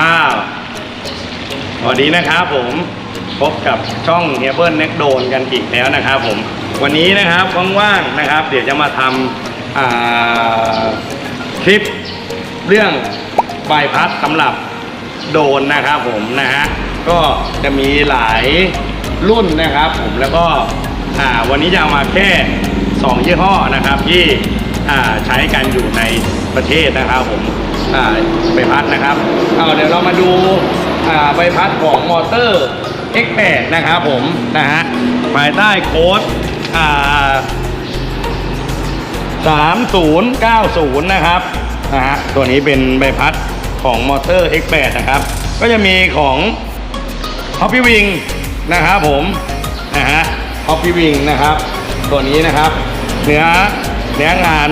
อ้าวสวัสดีนะครับผมพบกับช่องเฮเบิลเน็กโดนกันอีกแล้วนะครับผมวันนี้นะครับว่างๆนะครับ เดี๋ยวจะมาทำคลิปเรื่องใบพัดสำหรับโดนนะครับผมนะฮะก็จะมีหลายรุ่นนะครับ ผมแล้วก็วันนี้จะเอามาแค่ 2 ยี่ห้อนะครับที่ใช้กันอยู่ในประเทศนะครับผม ใบพัดนะครับเอาเดี๋ยวเรามาดูใบพัดของมอเตอร์ X8 นะครับผมนะฮะภายใต้โค้ดอ่า3090 นะครับนะฮะตัวนี้เป็นใบพัดของมอเตอร์ X8 นะครับ ก็จะมีของ Hoppy Wing นะครับผมนะฮะ Hoppy Wing นะครับ ตัวนี้นะครับ เนื้อเนื้องาน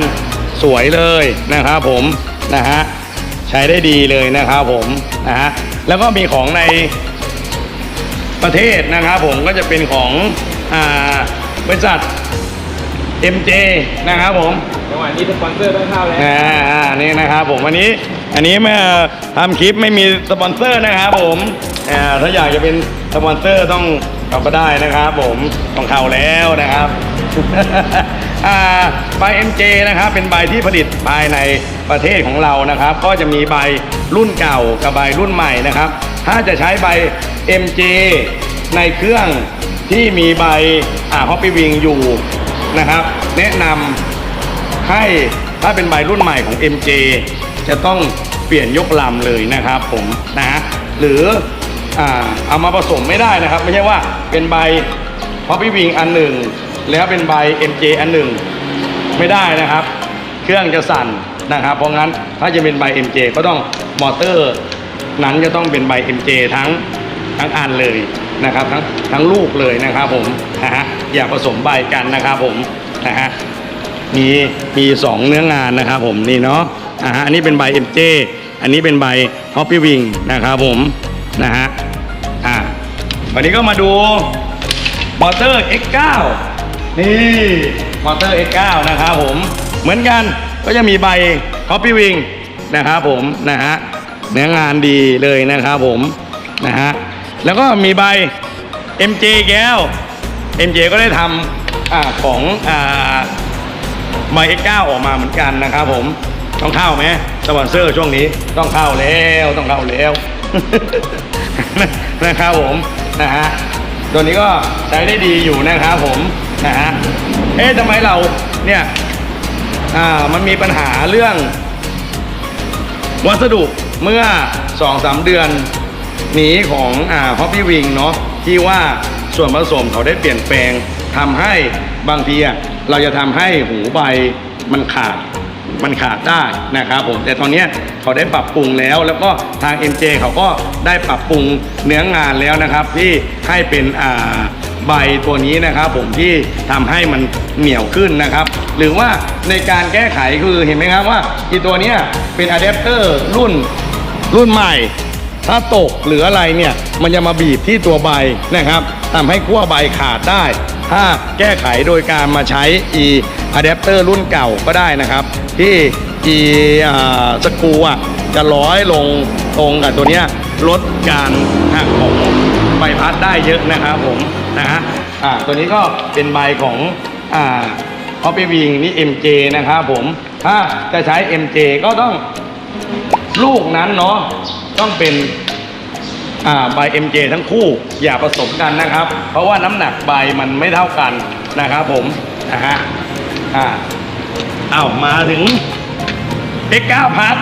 สวยเลยนะครับผมนะฮะ ใช้ได้ดีเลยนะครับผมนะฮะแล้วก็มีของในประเทศนะครับผมก็จะเป็นของอ่าบริษัท MJ นะครับผมจังหวะนี้สปอนเซอร์ต้องเข้าแล้วอ่าอ่านี่นะครับผมวันนี้อันนี้เมื่อทำคลิปไม่มีสปอนเซอร์นะครับผมอ่าถ้าอยากจะเป็นสปอนเซอร์ต้องกลับมาได้นะครับผมต้องเข้าแล้วนะครับอ่า ใบ MJ นะครับเป็นใบที่ผลิตภายในประเทศของเรานะครับ ก็จะมีใบรุ่นเก่ากับใบรุ่นใหม่นะครับ ถ้าจะใช้ใบ MJ ในเครื่องที่มีใบอ่าฮอปปี้วิงอยู่นะครับ แนะนำให้ถ้าเป็นใบรุ่นใหม่ของ MJ จะต้องเปลี่ยนยกลำเลยนะครับผมนะหรืออเอามาผสมไม่ได้นะครับ ไม่ใช่ว่าเป็นใบ Poppy Wing อันหนึ่ง แล้วเป็นใบ MJ อันหนึ่งไม่ได้นะครับ เครื่องจะสั่นนะครับ เพราะงั้นถ้าจะเป็นใบ MJ ก็ต้องมอเตอร์ นั้นจะต้องเป็นใบ MJ ทั้งทั้งอันเลยนะครับ ทั้งทั้งลูกเลยนะครับผมนะฮะอย่าผสมใบกันนะครับผมนะฮะมีมีสองเนื้องานนะครับผมนี่เนาะอ่าฮะอันนี้เป็นใบ MJ อันนี้เป็นใบ Hoppy Wing นะครับผมนะฮะอ่าวันนี้ก็มาดูมอเตอร์ X9 นี่มอเตอร์ X9 นะครับผม เหมือนกันก็จะมีใบ Hoppy Wing นะครับผมนะฮะเนื้องานดีเลยนะครับผมนะฮะแล้วก็มีใบ MJ แก้ว MJ ก็ได้ทำอของอ่าไมเอ็กเก้าออกมาเหมือนกันนะครับผมต้องเข้าไหมสปอนเซอร์ช่วงนี้ต้องเข้าแล้วต้องเข้าแล้วนะครับผมนะฮะตัวนี้ก็ใช้ได้ดีอยู่นะครับผม นะฮะเอ๊ะทำไมเราเนี่ยอ่ามันมีปัญหาเรื่อง วัสดุเมื่อสองสามเดือนนี้ของอ่าฮอปปี้วิงเนาะที่ว่าส่วนผสมเขาได้เปลี่ยนแปลงทำให้บางทีอะเราจะทำให้หูใบมันขาด มันขาดได้นะครับผมแต่ตอนนี้เขาได้ปรับปรุงแล้ว แล้วก็ทาง MJ เขาก็ได้ปรับปรุงเนื้องานแล้วนะครับ ที่ให้เป็นอ่าใบตัวนี้นะครับ ผมที่ทำให้มันเหนียวขึ้นนะครับ หรือว่าในการแก้ไขคือเห็นไหมครับว่าอีตัวนี้เป็นอะแดปเตอร์รุ่นรุ่นใหม่ ถ้าตกหรืออะไรเนี่ยมันจะมาบีบที่ตัวใบนะครับทำให้ขั้วใบขาดได้ ถ้าแก้ไขโดยการมาใช้อีอะแดปเตอร์รุ่นเก่าก็ได้นะครับ ที่อีสกูอะจะร้อยลงตรงกับตัวเนี้ยลดการหักของใบพัดได้เยอะนะครับผมนะฮะอ่าตัวนี้ก็เป็นใบของอ่าฮอปปี้วิงนี่ MJ นะครับผม ถ้าจะใช้ MJ ก็ต้องลูกนั้นเนาะ ต้องเป็นอ่าใบ MJ ทั้งคู่อย่าผสมกันนะครับ เพราะว่าน้ำหนักใบมันไม่เท่ากันนะครับผมนะฮะอ่าเอามาถึง X9 พัด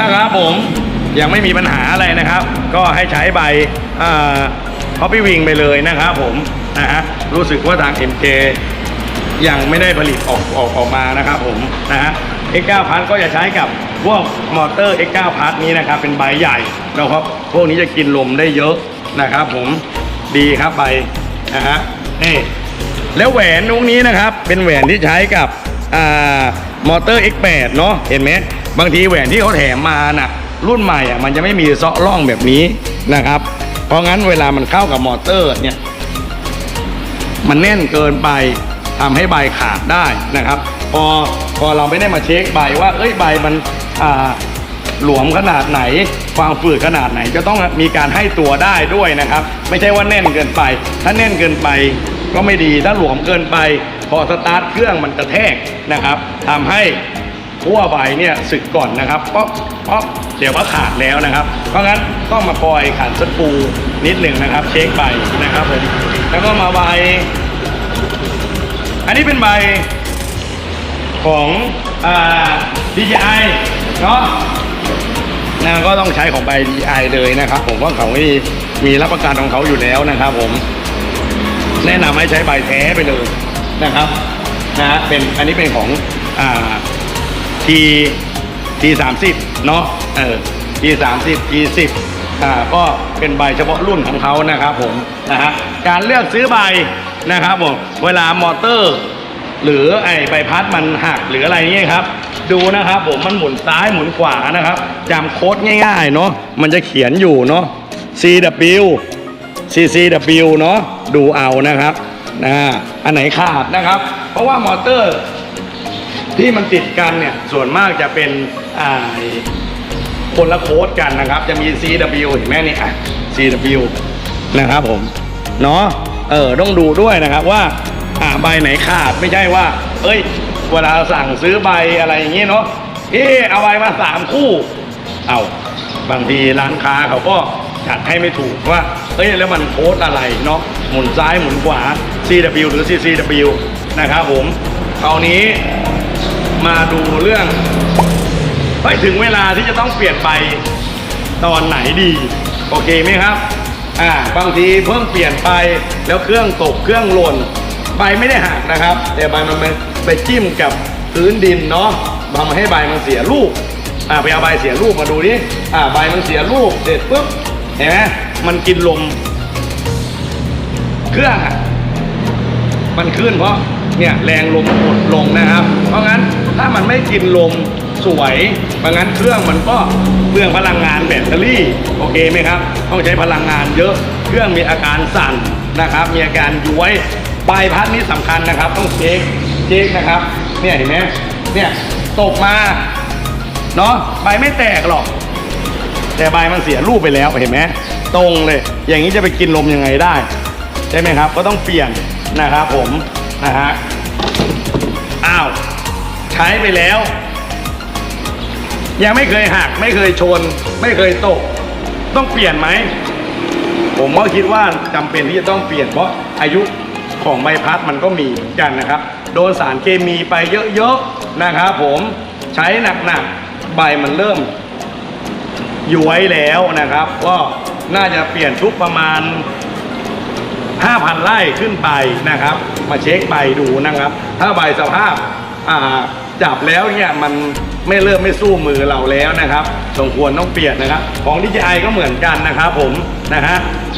นะครับผมยังไม่มีปัญหาอะไรนะครับ ก็ให้ใช้ใบฮอปปี้วิงไปเลยนะครับผมนะฮะรู้สึกว่าทาง MK ยังไม่ได้ผลิตออกออกออกมานะครับผมนะฮะ X9 พัดก็จะใช้กับ พวกมอเตอร์ X9 พัดนี้นะครับ เป็นใบใหญ่แล้วครับพวกนี้จะกินลมได้เยอะนะครับ ผมดีครับใบนะฮะนี่แล้วแหวนตรงนี้นะครับ เป็นแหวนที่ใช้กับอ่ามอเตอร์ X8 เนาะเห็นไหมบางทีแหวนที่เขาแถมมาน่ะ รุ่นใหม่อะมันจะไม่มีเซาะร่องแบบนี้นะครับ เพราะงั้นเวลามันเข้ากับมอเตอร์เนี่ยมันแน่นเกินไปทำให้ใบขาดได้นะครับ พอพอเราไม่ได้มาเช็คใบว่า เอ้ยใบมัน หลวมขนาดไหน ความฝืดขนาดไหน จะต้องมีการให้ตัวได้ด้วยนะครับ ไม่ใช่ว่าแน่นเกินไป ถ้าแน่นเกินไปก็ไม่ดีถ้าหลวมเกินไป พอสตาร์ทเครื่องมันกระแทกนะครับทำให้ขั้วใบเนี่ยสึกก่อนนะครับเพราะเพราะเดี๋ยวก็ขาดแล้วนะครับ เพราะงั้นต้องมาคอยขันสกรูนิดหนึ่งนะครับ เช็คใบนะครับผมแล้วก็มาใบ อันนี้เป็นใบของอ่า DJI เนาะนะก็ต้องใช้ของใบ DJI เลยนะครับ ผมว่าเขามีมีรับประกันของเขาอยู่แล้วนะครับ ผม แนะนำให้ใช้ใบแท้ไปเลยนะครับนะฮะเป็นอันนี้เป็นของอ่า T T สามสิบเนาะเออ T สามสิบ T สิบอ่าก็เป็นใบเฉพาะรุ่นของเขานะครับ ผมนะฮะการเลือกซื้อใบนะครับผมเวลามอเตอร์ หรือไอใบพัดมันหักหรืออะไรเงี้ยครับ ดูนะครับผมมันหมุนซ้ายหมุนขวานะครับจำโค้ดง่ายๆเนาะมันจะเขียนอยู่เนาะ CW CCW เนาะดูเอานะครับนะอันไหนขาดนะครับ เพราะว่ามอเตอร์ ที่มันติดกันเนี่ยส่วนมากจะเป็นอ่าคนละโค้ดกันนะครับ จะมี CW เห็นไหมนี่อะ CW นะครับผมเนาะเออต้องดูด้วยนะครับว่าอ่าใบไหนขาดไม่ใช่ว่า เอ้ย เวลาสั่งซื้อใบอะไรอย่างงี้เนาะเอ๊เอาใบมาสามคู่ เอาบางทีร้านค้าเขาก็จัดให้ไม่ถูกว่าเอ้ยแล้วมันโค้ดอะไรเนาะหมุนซ้ายหมุนขวา CW หรือ CCW นะครับผมคราวนี้มาดูเรื่องไปถึงเวลาที่จะต้องเปลี่ยนไปตอนไหนดี โอเคไหมครับอ่าบางทีเพิ่งเปลี่ยนไปแล้วเครื่องตกเครื่องหล่นใบไม่ได้หักนะครับ แต่ใบมัน ไปจิ้มกับพื้นดินเนาะทำให้ใบมันเสียลูกอ่าไปเอาใบเสียลูกมาดูดิอ่าใบมันเสียลูกเสร็จปุ๊บเห็นไหมมันกินลมเครื่องอะมันขึ้นเพราะเนี่ยแรงลมกดลงนะครับ เพราะงั้นถ้ามันไม่กินลมสวยเพราะงั้นเครื่องมันก็เปลืองพลังงานแบตเตอรี่โอเคไหมครับ ต้องใช้พลังงานเยอะ เครื่องมีอาการสั่นนะครับ มีอาการย้วยปลายพัดนี้สำคัญนะครับ ต้องเช็ค เช็คนะครับ เนี่ยเห็นไหมเนี่ยตกมาเนาะใบไม่แตกหรอก แต่ใบมันเสียรูปไปแล้วเห็นไหมตรงเลย อย่างนี้จะไปกินลมยังไงได้ใช่ไหมครับ ก็ต้องเปลี่ยนนะครับผมนะฮะอ้าวใช้ไปแล้ว ยังไม่เคยหักไม่เคยชน ไม่เคยตก ต้องเปลี่ยนไหมผมก็คิดว่าจำเป็นที่จะต้องเปลี่ยนเพราะอายุของใบพัดมันก็มีกันนะครับ โดนสารเคมีไปเยอะๆนะครับผมใช้หนักๆใบมันเริ่มย้วยแล้วนะครับ ก็น่าจะเปลี่ยนทุกประมาณ 5,000 ไร่ขึ้นไปนะครับ มาเช็คใบดูนะครับ ถ้าใบสภาพาจับแล้วเนี่ยมันไม่เริ่มไม่สู้มือเราแล้วนะครับสมควรต้องเปลี่ยนนะครับ ของ DJI ก็เหมือนกันนะครับผมนะฮะ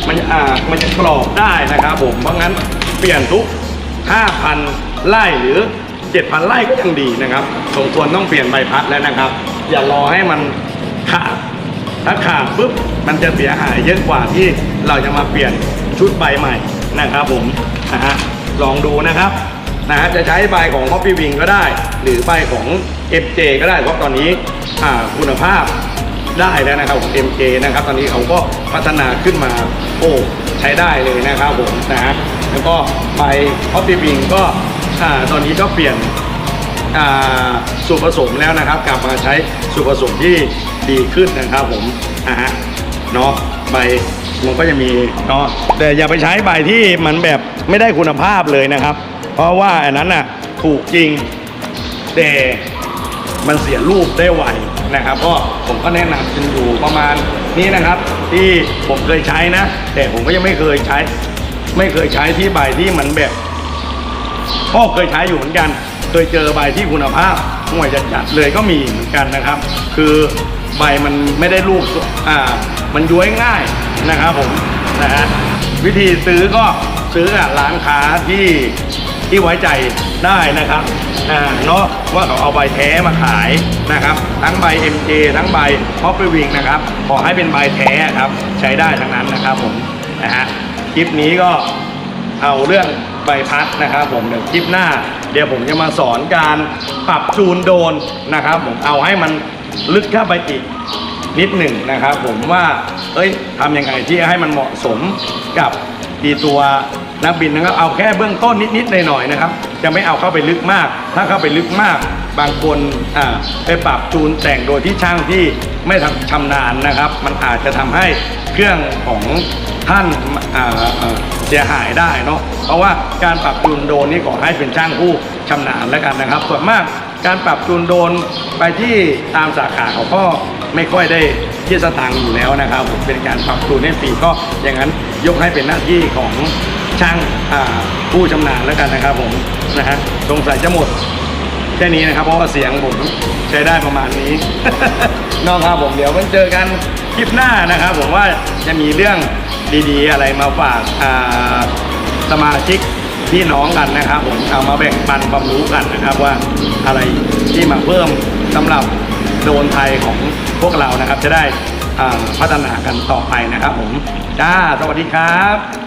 มันอ่ามันจะกรอบได้นะครับผมเพราะงั้นเปลี่ยนทุก 5,000 ไร่หรือ 7,000 ไร่ก็ยังดีนะครับสมควรต้องเปลี่ยนใบพัดแล้วนะครับ อย่ารอให้มันขาดถ้าขาดปุ๊บมันจะเสียหายเยอะกว่าที่เราจะมาเปลี่ยนชุดใบใหม่นะครับผมนะฮะลองดูนะครับนะฮะจะใช้ใบของ c o p y Wing ก็ได้ หรือใบของ MJ ก็ได้เพราะตอนนี้อ่าคุณภาพได้แล้วนะครับของ MJ นะครับ ตอนนี้เขาก็พัฒนาขึ้นมาโอ้ใช้ได้เลยนะครับผมนะฮะแล้วก็ใบ c o p y Wing ก็ อ่าตอนนี้ก็เปลี่ยนอ่าสูตรผสมแล้วนะครับ กลับมาใช้สูตรผสมที่ดีขึ้นนะครับผมนะฮะเนาะใบมันก็จะมีเนาะแต่อย่าไปใช้ใบที่มันแบบไม่ได้คุณภาพเลยนะครับ เพราะว่าอันนั้นน่ะถูกจริงแต่มันเสียรูปได้ไวนะครับ ก็ผมก็แนะนำกันอยู่ประมาณนี้นะครับ ที่ผมเคยใช้นะ แต่ผมก็ยังไม่เคยใช้ ไม่เคยใช้ที่ใบที่มันแบบ ก็เคยใช้อยู่เหมือนกัน เคยเจอใบที่คุณภาพห่วยจัดๆเลยก็มีเหมือนกันนะครับ คือใบมันไม่ได้ลูกอ่ามันย้วยง่ายนะครับผมนะฮะวิธีซื้อก็ซื้อกับร้านค้าที่ที่ไว้ใจได้นะครับอ่าเนาะว่าเขาเอาใบแท้มาขายนะครับ ทั้งใบ MJ ทั้งใบ p o p p y Wing นะครับขอให้เป็นใบแท้ครับ ใช้ได้ทั้งนั้นนะครับผมนะฮะคลิปนี้ก็เอาเรื่อง ใบพัดนะครับผมเดี๋ยวคลิปหน้า เดี๋ยวผมจะมาสอนการปรับจูนโดนนะครับ ผมเอาให้มันลึกเข้าไปอีกนิดหนึ่งนะครับ ผมว่าเอ้ยทำยังไงที่ให้มันเหมาะสมกับดีตัวนักบินนะครับเอาแค่เบื้องต้นนิดๆหน่อยๆนะครับ จะไม่เอาเข้าไปลึกมาก ถ้าเข้าไปลึกมาก บางคนอ่าไปปรับจูนแต่งโดยที่ช่างที่ไม่ทำชำนาญนะครับ มันอาจจะทำให้เครื่องของ ท่านเสียหายได้เนาะเพราะว่าการปรับจูนโดนนี่ขอให้เป็นช่างผู้ชำนาญแล้วกันนะครับ ส่วนมากการปรับจูนโดนไปที่ตามสาขาเขาก็ไม่ค่อยได้ที่สตางค์อยู่แล้วนะครับผมเป็นการปรับจูนให้ฟรีก็อย่างนั้นยกให้เป็นหน้าที่ของช่างผู้ชำนาญแล้วกันนะครับผมนะฮะสงสัยจะหมดแค่นี้นะครับ เพราะว่าเสียงผมใช้ได้ประมาณนี้น้องครับผมเดี๋ยวมันเจอกันคลิปหน้านะครับ ผมว่าจะมีเรื่อง ดีๆ อะไรมาฝากสมาชิกพี่น้องกันนะครับผมเอามาแบ่งปันความรู้กันนะครับว่าอะไรที่มาเพิ่มสำหรับโดนไทยของพวกเรานะครับ จะได้พัฒนากันต่อไปนะครับผมจ้าสวัสดีครับ